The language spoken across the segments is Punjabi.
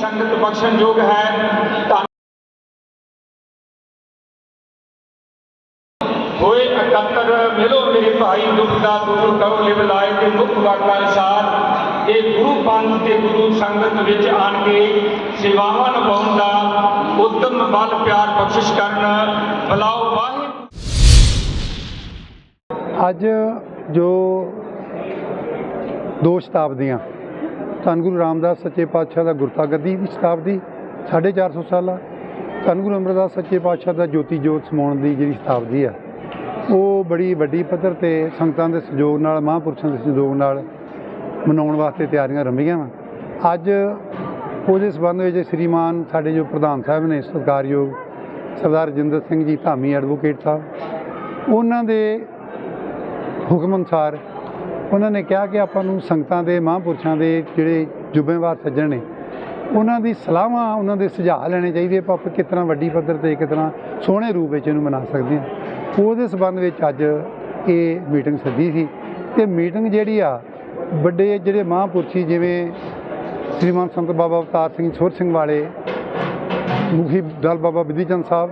ਸੰਗਤ ਬਖਸ਼ਣਯੋਗ ਹੈ ਹੋਏ ਇਕੱਤਰ, ਮਿਲੋ ਮੇਰੇ ਭਾਈ ਦੁੱਖ ਦਾ ਦੂਰ ਕਰੋ, ਲਿਵ ਲਾਏ ਤੇ ਮੁਖ ਵਾਕਾ ਅਨਸਾਰ ਇਹ ਗੁਰੂ ਪੰਥ ਤੇ ਗੁਰੂ ਸੰਗਤ ਵਿੱਚ ਆਣ ਕੇ ਸੇਵਾਵਾਂ ਨਿਭਾਉਣ ਦਾ ਉਦਮ ਬਲ ਪਿਆਰ ਬਖਸ਼ਿਸ਼ ਕਰਨ। ਬਲਾਓ ਵਾਹਿਗੁਰੂ। ਅੱਜ ਜੋ ਦੋ ਸ਼ਤਾਬਦੀਆਂ ਧੰਨ ਗੁਰੂ ਰਾਮਦਾਸ ਸੱਚੇ ਪਾਤਸ਼ਾਹ ਦਾ ਗੁਰਤਾ ਗੱਦੀ ਦੀ ਸ਼ਤਾਬਦੀ 450 ਸਾਲਾ। ਧੰਨ ਗੁਰੂ ਅਮਰਦਾਸ ਸੱਚੇ ਪਾਤਸ਼ਾਹ ਦਾ ਜੋਤੀ ਜੋਤ ਸਮਾਉਣ ਦੀ ਜਿਹੜੀ ਸ਼ਤਾਬਦੀ ਆ। ਉਹ ਬੜੀ ਵੱਡੀ ਪੱਧਰ ਤੇ ਸੰਗਤਾਂ ਦੇ ਸਹਿਯੋਗ ਨਾਲ, ਮਹਾਂਪੁਰਸ਼ਾਂ ਦੇ ਸਹਿਯੋਗ ਨਾਲ ਮਨਾਉਣ ਵਾਸਤੇ ਤਿਆਰੀਆਂ ਰੰਭੀਆਂ ਵਾ। ਅੱਜ ਉਹਦੇ ਸਬੰਧ ਵਿੱਚ ਸ੍ਰੀਮਾਨ ਸਾਡੇ ਜੋ ਪ੍ਰਧਾਨ ਸਾਹਿਬ ਨੇ, ਸਤਿਕਾਰਯੋਗ ਸਰਦਾਰ ਰਜਿੰਦਰ ਸਿੰਘ ਜੀ, ਧਾਮੀ ਐਡਵੋਕੇਟ ਸਾਹਿਬ, ਉਹਨਾਂ ਦੇ ਹੁਕਮ ਅਨੁਸਾਰ ਉਹਨਾਂ ਨੇ ਕਿਹਾ ਕਿ ਆਪਾਂ ਨੂੰ ਸੰਗਤਾਂ ਦੇ, ਮਹਾਂਪੁਰਸ਼ਾਂ ਦੇ ਜਿਹੜੇ ਜੁਬੇਵਾਰ ਸੱਜਣ ਨੇ, ਉਹਨਾਂ ਦੀ ਸਲਾਹਾਂ, ਉਹਨਾਂ ਦੇ ਸੁਝਾਅ ਲੈਣੇ ਚਾਹੀਦੇ ਆਪਾਂ ਕਿਸ ਤਰ੍ਹਾਂ ਵੱਡੀ ਪੱਧਰ ਤੇ, ਕਿਸ ਤਰ੍ਹਾਂ ਸੋਹਣੇ ਰੂਪ ਵਿੱਚ ਇਹਨੂੰ ਮਨਾ ਸਕਦੇ ਹਾਂ ਉਹਦੇ ਸਬੰਧ ਵਿੱਚ ਅੱਜ ਇਹ ਮੀਟਿੰਗ ਸੱਦੀ ਸੀ। ਤੇ ਮੀਟਿੰਗ ਜਿਹੜੀ ਆ, ਵੱਡੇ ਜਿਹੜੇ ਮਹਾਂਪੁਰਸ਼ੀ ਜਿਵੇਂ ਸ੍ਰੀਮਾਨ ਸੰਤ ਬਾਬਾ ਅਵਤਾਰ ਸਿੰਘ ਛੋਰ ਸਿੰਘ ਵਾਲੇ, ਮੁਖੀ ਦਲ ਬਾਬਾ ਬਿਧੀ ਚੰਦ ਸਾਹਿਬ,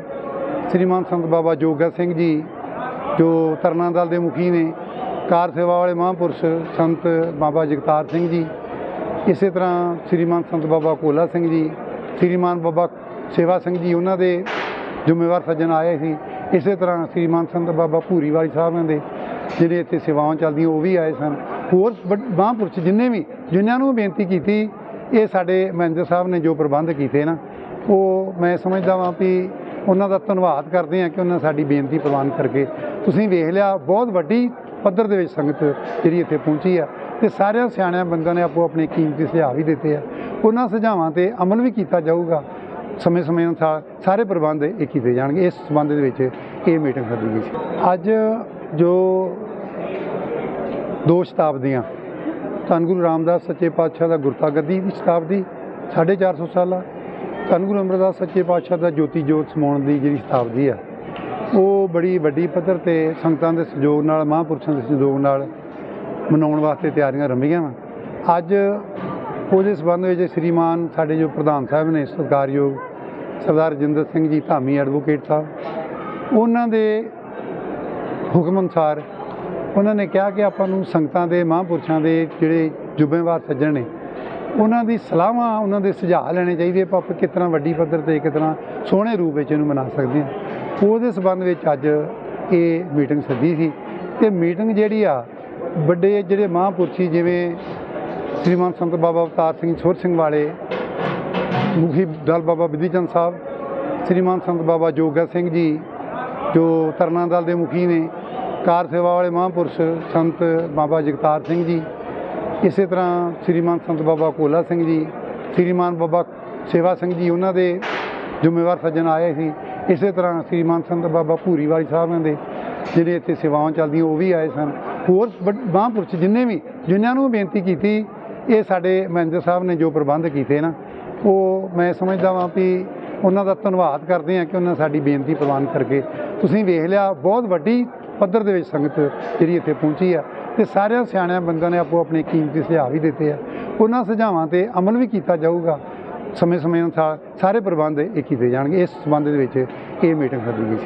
ਸ੍ਰੀਮਾਨ ਸੰਤ ਬਾਬਾ ਜੋਗਾ ਸਿੰਘ ਜੀ, ਜੋ ਤਰਨਾ ਦਲ ਦੇ ਮੁਖੀ ਨੇ ਕਾਰ ਸੇਵਾ ਵਾਲੇ ਮਹਾਂਪੁਰਸ਼ ਸੰਤ ਬਾਬਾ ਜਗਤਾਰ ਸਿੰਘ ਜੀ, ਇਸੇ ਤਰ੍ਹਾਂ ਸ੍ਰੀਮਾਨ ਸੰਤ ਬਾਬਾ ਕੋਲਾ ਸਿੰਘ ਜੀ, ਸ੍ਰੀਮਾਨ ਬਾਬਾ ਸੇਵਾ ਸਿੰਘ ਜੀ, ਉਹਨਾਂ ਦੇ ਜ਼ਿੰਮੇਵਾਰ ਸੱਜਣ ਆਏ ਸੀ। ਇਸੇ ਤਰ੍ਹਾਂ ਸ੍ਰੀਮਾਨ ਸੰਤ ਬਾਬਾ ਭੂਰੀ ਵਾਲੀ ਸਾਹਿਬਾਂ ਦੇ ਜਿਹੜੇ ਇੱਥੇ ਸੇਵਾਵਾਂ ਚੱਲਦੀਆਂ, ਉਹ ਵੀ ਆਏ ਸਨ। ਹੋਰ ਵੱਡ- ਮਹਾਂਪੁਰਸ਼ ਜਿੰਨੇ ਵੀ, ਜਿਨ੍ਹਾਂ ਨੂੰ ਬੇਨਤੀ ਕੀਤੀ, ਇਹ ਸਾਡੇ ਮੈਨੇਜਰ ਸਾਹਿਬ ਨੇ ਜੋ ਪ੍ਰਬੰਧ ਕੀਤੇ ਨਾ, ਉਹ ਮੈਂ ਸਮਝਦਾ ਵਾਂ ਵੀ ਉਹਨਾਂ ਦਾ ਧੰਨਵਾਦ ਕਰਦੇ ਹਾਂ ਕਿ ਉਹਨਾਂ ਸਾਡੀ ਬੇਨਤੀ ਪ੍ਰਵਾਨ ਕਰਕੇ। ਤੁਸੀਂ ਵੇਖ ਲਿਆ, ਬਹੁਤ ਵੱਡੀ ਪੱਧਰ ਦੇ ਵਿੱਚ ਸੰਗਤ ਜਿਹੜੀ ਇੱਥੇ ਪਹੁੰਚੀ ਆ ਤੇ ਸਾਰਿਆਂ ਸਿਆਣਿਆਂ ਬੰਦਿਆਂ ਨੇ ਆਪੋ ਆਪਣੇ ਕੀਮਤੀ ਸੁਝਾਅ ਵੀ ਦਿੱਤੇ ਆ। ਉਹਨਾਂ ਸੁਝਾਵਾਂ ਤੇ ਅਮਲ ਵੀ ਕੀਤਾ ਜਾਊਗਾ। ਸਮੇਂ ਸਮੇਂ ਅਨੁਸਾਰ ਸਾਰੇ ਪ੍ਰਬੰਧ ਇਹ ਕੀਤੇ ਜਾਣਗੇ। ਇਸ ਸੰਬੰਧ ਦੇ ਵਿੱਚ ਇਹ ਮੀਟਿੰਗ ਸੱਦੀ ਗਈ ਸੀ। ਅੱਜ ਜੋ ਦੋ ਸ਼ਤਾਬਦੀਆਂ ਧੰਨ ਗੁਰੂ ਰਾਮਦਾਸ ਸੱਚੇ ਪਾਤਸ਼ਾਹ ਦਾ ਗੁਰਤਾ ਗੱਦੀ ਦੀ ਸ਼ਤਾਬਦੀ 450 ਸਾਲਾ, ਧੰਨ ਗੁਰੂ ਅਮਰਦਾਸ ਸੱਚੇ ਪਾਤਸ਼ਾਹ ਦਾ ਜੋਤੀ ਜੋਤ ਸਮਾਉਣ ਦੀ ਜਿਹੜੀ ਸ਼ਤਾਬਦੀ ਆ ਉਹ ਬੜੀ ਵੱਡੀ ਪੱਧਰ ਤੇ ਸੰਗਤਾਂ ਦੇ ਸਹਿਯੋਗ ਨਾਲ, ਮਹਾਂਪੁਰਸ਼ਾਂ ਦੇ ਸਹਿਯੋਗ ਨਾਲ ਮਨਾਉਣ ਵਾਸਤੇ ਤਿਆਰੀਆਂ ਰੰਭੀਆਂ ਵਾ। ਅੱਜ ਉਹਦੇ ਸਬੰਧ ਵਿੱਚ ਸ੍ਰੀਮਾਨ ਸਾਡੇ ਜੋ ਪ੍ਰਧਾਨ ਸਾਹਿਬ ਨੇ, ਸਤਿਕਾਰਯੋਗ ਸਰਦਾਰ ਰਜਿੰਦਰ ਸਿੰਘ ਜੀ, ਧਾਮੀ ਐਡਵੋਕੇਟ ਸਾਹਿਬ, ਉਹਨਾਂ ਦੇ ਹੁਕਮ ਅਨੁਸਾਰ ਉਹਨਾਂ ਨੇ ਕਿਹਾ ਕਿ ਆਪਾਂ ਨੂੰ ਸੰਗਤਾਂ ਦੇ, ਮਹਾਂਪੁਰਸ਼ਾਂ ਦੇ ਜਿਹੜੇ ਜੁਬੇਵਾਰ ਸੱਜਣ ਨੇ, ਉਹਨਾਂ ਦੀ ਸਲਾਹਾਂ, ਉਹਨਾਂ ਦੇ ਸੁਝਾਅ ਲੈਣੇ ਚਾਹੀਦੇ। ਆਪਾਂ ਕਿਸ ਤਰ੍ਹਾਂ ਵੱਡੀ ਪੱਧਰ ਤੇ, ਕਿਸ ਤਰ੍ਹਾਂ ਸੋਹਣੇ ਰੂਪ ਵਿੱਚ ਇਹਨੂੰ ਮਨਾ ਸਕਦੇ ਹਾਂ। ਉਹਦੇ ਸਬੰਧ ਵਿੱਚ ਅੱਜ ਇਹ ਮੀਟਿੰਗ ਸੱਦੀ ਸੀ। ਤੇ ਮੀਟਿੰਗ ਜਿਹੜੀ ਆ, ਵੱਡੇ ਜਿਹੜੇ ਮਹਾਂਪੁਰਸ਼ੀ ਜਿਵੇਂ ਸ੍ਰੀਮਾਨ ਸੰਤ ਬਾਬਾ ਅਵਤਾਰ ਸਿੰਘ ਛੋਰ ਸਿੰਘ ਵਾਲੇ, ਮੁਖੀ ਦਲ ਬਾਬਾ ਬਿਧੀ ਚੰਦ ਸਾਹਿਬ, ਸ੍ਰੀਮਾਨ ਸੰਤ ਬਾਬਾ ਜੋਗਾ ਸਿੰਘ ਜੀ, ਜੋ ਤਰਨਾ ਦਲ ਦੇ ਮੁਖੀ ਨੇ, ਕਾਰ ਸੇਵਾ ਵਾਲੇ ਮਹਾਂਪੁਰਸ਼ ਸੰਤ ਬਾਬਾ ਜਗਤਾਰ ਸਿੰਘ ਜੀ, ਇਸੇ ਤਰ੍ਹਾਂ ਸ੍ਰੀਮਾਨ ਸੰਤ ਬਾਬਾ ਕੋਲਾ ਸਿੰਘ ਜੀ, ਸ੍ਰੀਮਾਨ ਬਾਬਾ ਸੇਵਾ ਸਿੰਘ ਜੀ, ਉਹਨਾਂ ਦੇ ਜ਼ਿੰਮੇਵਾਰ ਸੱਜਣ ਆਏ ਸੀ। ਇਸੇ ਤਰ੍ਹਾਂ ਸ਼੍ਰੀ ਸ੍ਰੀਮਾਨ ਸੰਤ ਬਾਬਾ ਭੂਰੀ ਵਾਲੀ ਸਾਹਿਬਾਂ ਦੇ ਜਿਹੜੇ ਇੱਥੇ ਸੇਵਾਵਾਂ ਚੱਲਦੀਆਂ, ਉਹ ਵੀ ਆਏ ਸਨ। ਹੋਰ ਵੱਡ- ਮਹਾਂਪੁਰਸ਼ ਜਿੰਨੇ ਵੀ, ਜਿਨ੍ਹਾਂ ਨੂੰ ਬੇਨਤੀ ਕੀਤੀ, ਇਹ ਸਾਡੇ ਮੈਨੇਜਰ ਸਾਹਿਬ ਨੇ ਜੋ ਪ੍ਰਬੰਧ ਕੀਤੇ ਨਾ, ਉਹ ਮੈਂ ਸਮਝਦਾ ਵਾਂ ਵੀ ਉਹਨਾਂ ਦਾ ਧੰਨਵਾਦ ਕਰਦੇ ਹਾਂ ਕਿ ਉਹਨਾਂ ਸਾਡੀ ਬੇਨਤੀ ਪ੍ਰਵਾਨ ਕਰਕੇ। ਤੁਸੀਂ ਵੇਖ ਲਿਆ, ਬਹੁਤ ਵੱਡੀ ਪੱਧਰ ਦੇ ਵਿੱਚ ਸੰਗਤ ਜਿਹੜੀ ਇੱਥੇ ਪਹੁੰਚੀ ਆ ਤੇ ਸਾਰਿਆਂ ਸਿਆਣਿਆਂ ਬੰਦਿਆਂ ਨੇ ਆਪੋ ਆਪਣੇ ਕੀਮਤੀ ਸੁਝਾਅ ਵੀ ਦਿੱਤੇ ਆ। ਉਹਨਾਂ ਸੁਝਾਵਾਂ ਤੇ ਅਮਲ ਵੀ ਕੀਤਾ ਜਾਊਗਾ। ਸਮੇਂ ਸਮੇਂ ਅਨੁਸਾਰ ਸਾਰੇ ਪ੍ਰਬੰਧ ਇਹ ਕੀਤੇ ਜਾਣਗੇ। ਇਸ ਸੰਬੰਧ ਦੇ ਵਿੱਚ ਇਹ ਮੀਟਿੰਗ ਸੱਦੀ ਗਈ ਸੀ।